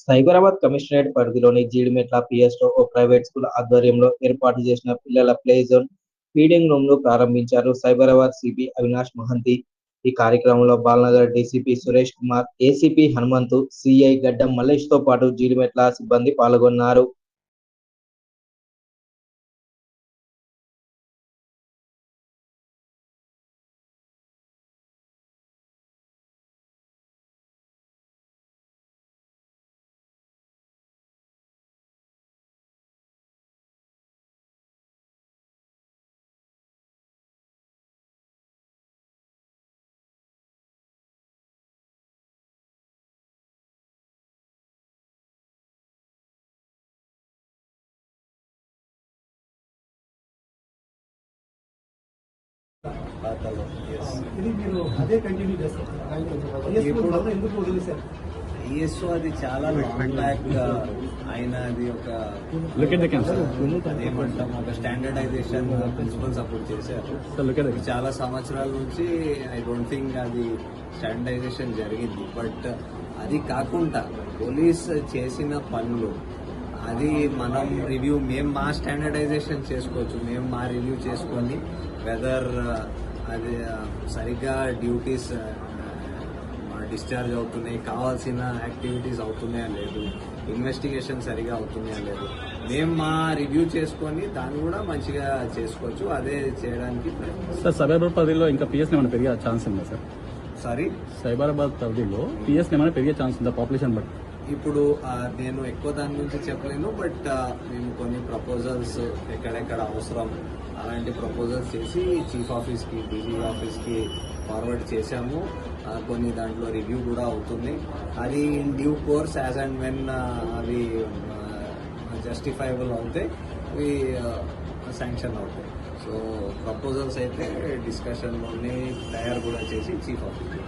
Cyberabad commissionerate పరిధిలోని జీడిమెట్ల పిఎస్లో ఓ ప్రైవేట్ స్కూల్ ఆధ్వర్యంలో ఏర్పాటు చేసిన పిల్లల ప్లే జోన్ ఫీడింగ్ రూమ్ను ప్రారంభించారు సైబరాబాద్ సిపి అవినాష్ మహంతి. ఈ కార్యక్రమంలో Balanagar DCP Suresh Kumar ACP Hanumanthu CI Gaddam మల్లేష్తో పాటు జీడిమెట్ల సిబ్బంది పాల్గొన్నారు. ఇది మీరు అదే కంటిన్యూ చేస్తారు. ఇప్పుడు- ఇప్పుడు ఎందుకు వదిలేశారు? ఈఎస్ఓ అది చాలా లాంగ్ బ్యాక్ అయిన అది ఒక. అదేమంటాం ఒక స్టాండర్డైజేషన్ ప్రిన్సిపల్స్ అప్పుడు చేశారు. చాలా సంవత్సరాల నుంచి ఐ డోంట్ థింక్ అది స్టాండర్డైజేషన్ జరిగింది. బట్ అది కాకుండా పోలీస్ చేసిన పనులు అది మనం రివ్యూ మేము మా స్టాండర్డైజేషన్ చేసుకోవచ్చు. మేము మా రివ్యూ చేసుకొని వెదర్ అది uh, సరిగ్గా డ్యూటీస్ డిశ్చార్జ్ అవుతున్నాయి కావాల్సిన యాక్టివిటీస్ అవుతున్నాయా లేదు ఇన్వెస్టిగేషన్ సరిగా అవుతున్నాయా లేదు. మేము మా రివ్యూ చేసుకొని దాన్ని కూడా మంచిగా చేసుకోవచ్చు. అదే చేయడానికి సార్ సైబరాబాద్ పరిధిలో ఇంకా పిఎస్ ఏమైనా పెరిగే ఛాన్స్ ఉందా సార్? సారీ సైబరాబాద్ పరిధిలో పిఎస్ ఏమైనా పెరిగే ఛాన్స్ ఉందా పాపులేషన్ బట్టి? ఇప్పుడు నేను ఎక్కువ దాని గురించి చెప్పలేను బట్ మేము కొన్ని ప్రపోజల్స్ ఎక్కడెక్కడ అవసరం అలాంటి ప్రపోజల్స్ చేసి చీఫ్ ఆఫీస్కి డీజీ ఆఫీస్కి ఫార్వర్డ్ చేశాము. కొన్ని దాంట్లో రివ్యూ కూడా అవుతుంది. అది in due course as and when అవి జస్టిఫైబుల్ అవుతాయి అవి శాంక్షన్ అవుతాయి. సో ప్రపోజల్స్ అయితే డిస్కషన్లోనే తయారు కూడా చేసి చీఫ్ ఆఫీస్కి